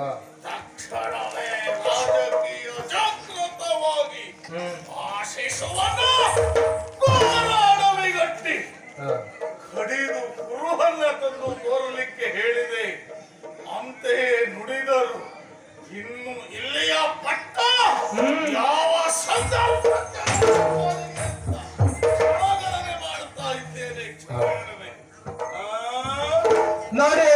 ತಕ್ಷಣವೇ ಜಾಗೃತವಾಗಿ ಗಟ್ಟಿ ಕಡಿದು ತಂದು ಹೇಳಿದೆ ಅಂತೆಯೇ ನುಡಿದರು ಇನ್ನು ಇಲ್ಲಿಯ ಪಟ್ಟ ಯಾವ ಸಂದರ್ಭ ಇದ್ದೇನೆ ನೋಡಿ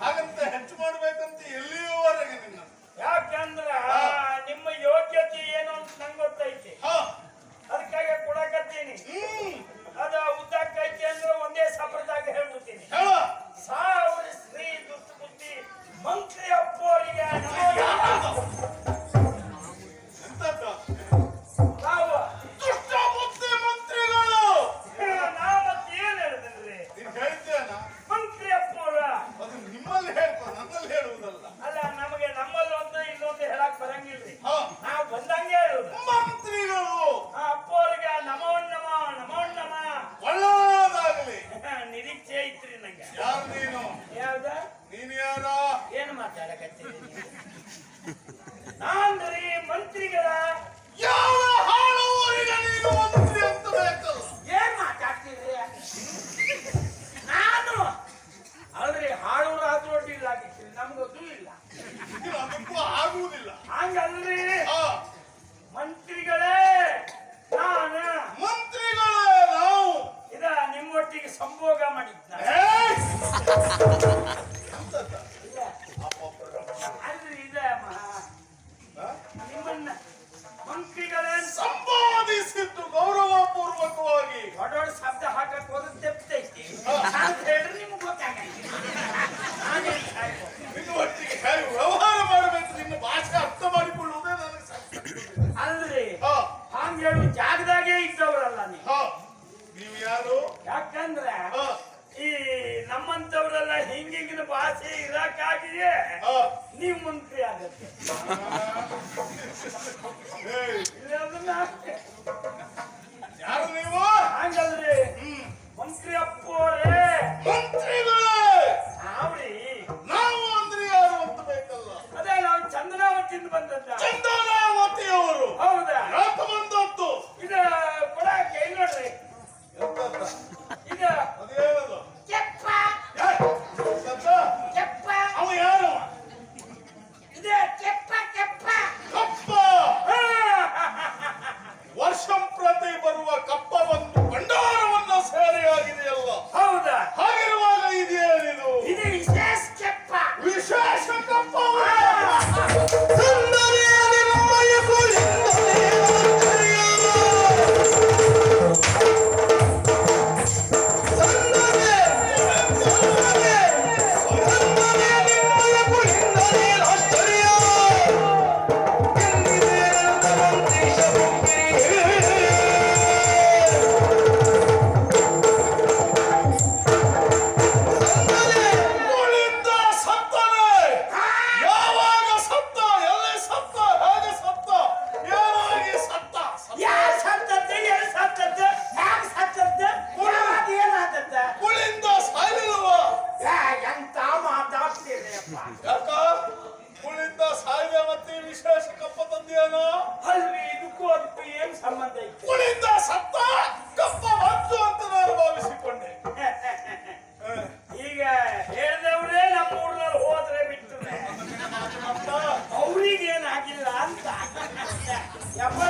ಹಾಗಂತ ಹೆಚ್ಚು ಮಾಡ್ಬೇಕಂತ ಎಲ್ಲ ನಿಮ್ಗೆ ಈಗಿನ ಭಾಷೆ ಇರಕ್ಕಾಗಿದೆ ನೀವು. ಮಂತ್ರಿ ಆಗತ್ತೆ ಹಂಗಲ್ರಿ ಮಂತ್ರಿ ಅಪ್ಪ Yeah.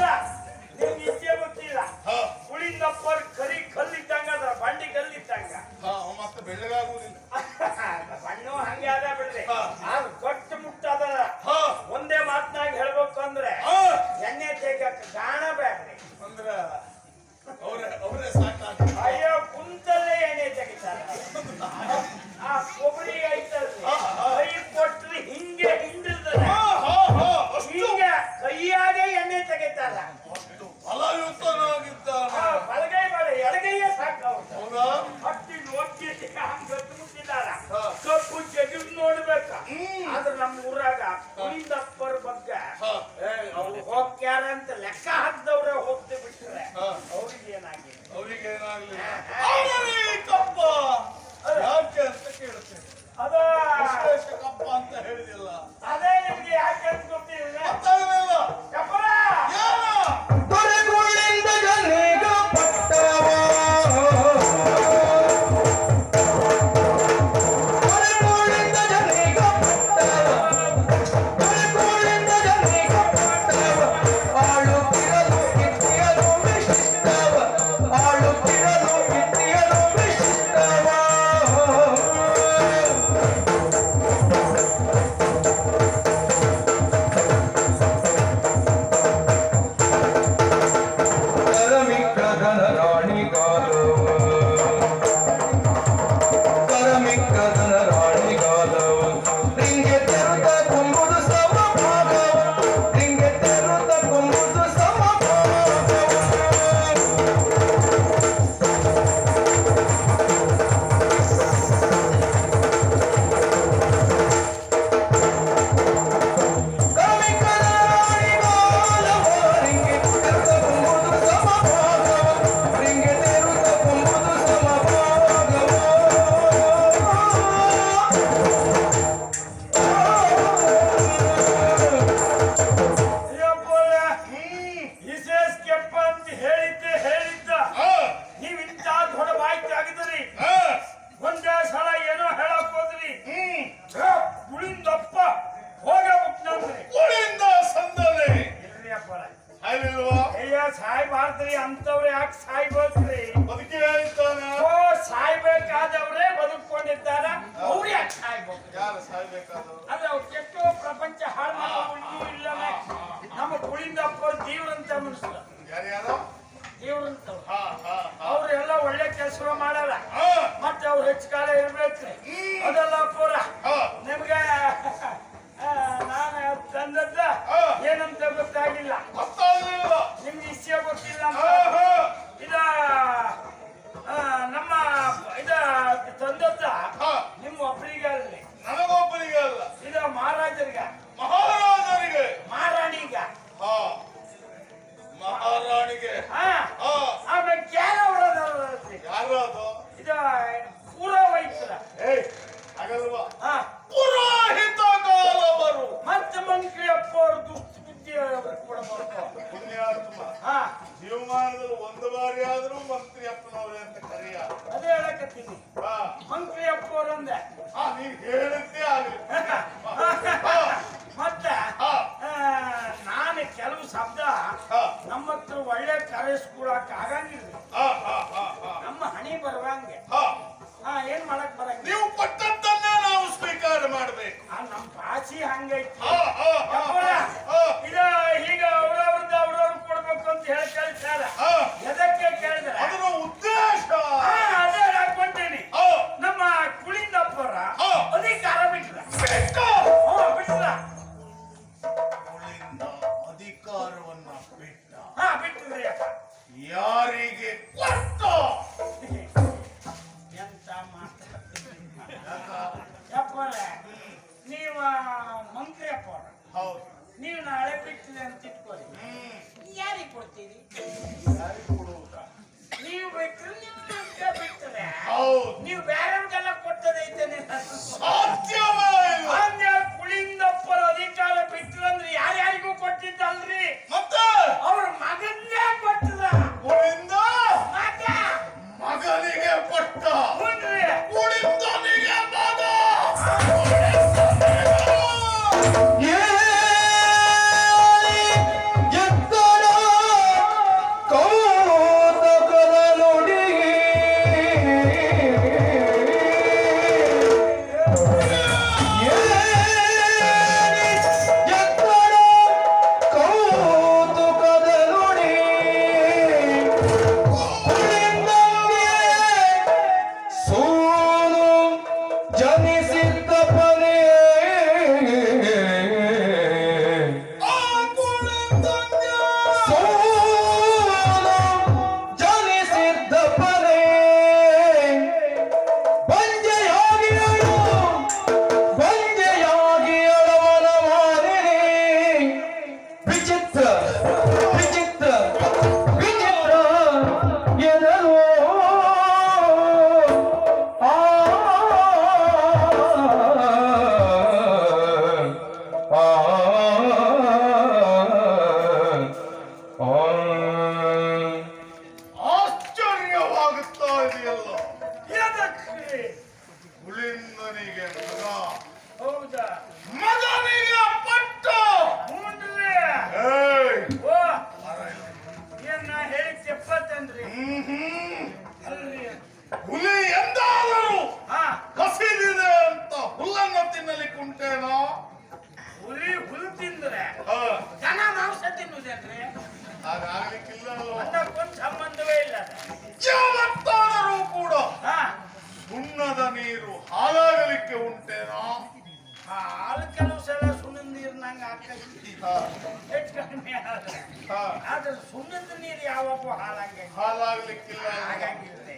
நீ கேளுத்து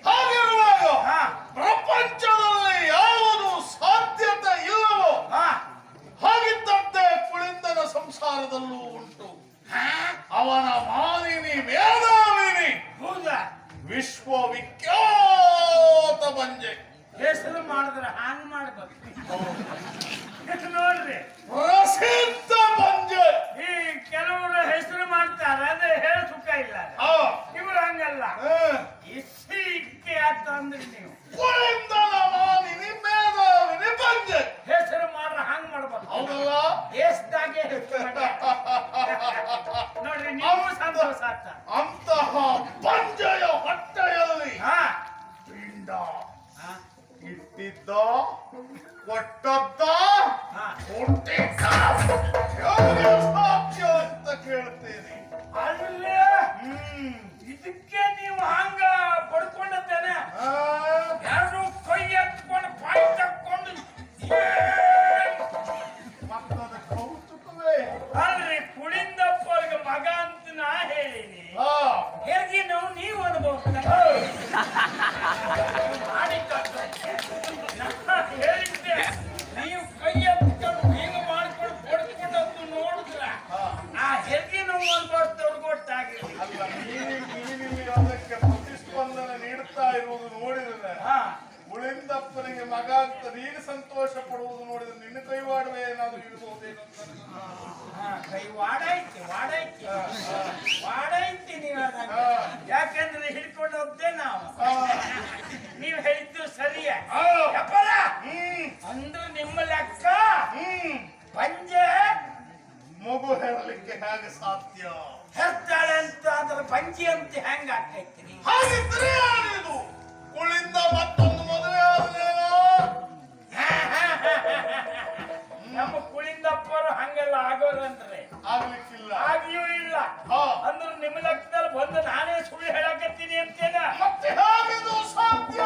ಹಾಗಿರುವಾಗ ಪ್ರಪಂಚದಲ್ಲಿ ಯಾವುದು ಸಾಧ್ಯತೆ ಇಲ್ಲವೋ ಹಾಗಿದ್ದಂತೆ ಪುಳಿಂದನ ಸಂಸಾರದಲ್ಲೂ ಉಂಟು. ಅವನ ಮಾಲಿನಿ ಮೇಧಾವಿನಿ ವಿಶ್ವವಿಖ್ಯಾತ ಬಂಜೆ. ಹೆಸರು ಮಾಡಿದ್ರೆ ಹಾಂಗ್ ಮಾಡ್ಬೇಕು இதுக்கே ನೀವು ಯಾಕಂದ್ರೆ ಹಿಡ್ಕೊಂಡು ಹೋಗ್ತೇ ನಾವು. ನೀವು ಹೇಳಿದ್ದು ಸರಿಯ. ಅಂದ್ರೆ ನಿಮ್ಮ ಲೆಕ್ಕ. ಪಂಜೆ ಮಗು ಹೇಳಲಿಕ್ಕೆ ಹೇಗೆ ಸಾಧ್ಯ? ಹೆರ್ತಾಳೆ ಅಂತ ಅದ್ರ ಪಂಚಿ ಅಂತ ಹೆಂಗ ಆಗ್ತೈತಿ ಹಾಗಿದ್ರೆ ಯಾರಿದು ಕುಳಿಂದ ಮತ್ತೊಂದು ಮದುವೆ ಆದನೇನೋ ನಮ್ಮ ಕುಳಿಂದಪ್ಪರು ಹಂಗೆಲ್ಲ ಆಗೋರಂದ್ರೆ ಆಗ್ಲಿಕ್ಕಿಲ್ಲ ಆಗಿಯೂ ಇಲ್ಲ. ಅಂದ್ರೆ ನಿಮ್ಮ ಲೆಕ್ಕದಲ್ಲಿ ಬಂದು ನಾನೇ ಸುಳಿ ಹೇಳಕತ್ತೀನಿ ಅಂತೇನ ಮತ್ತೆ ಹೇಗೆ ಸಾಧ್ಯ?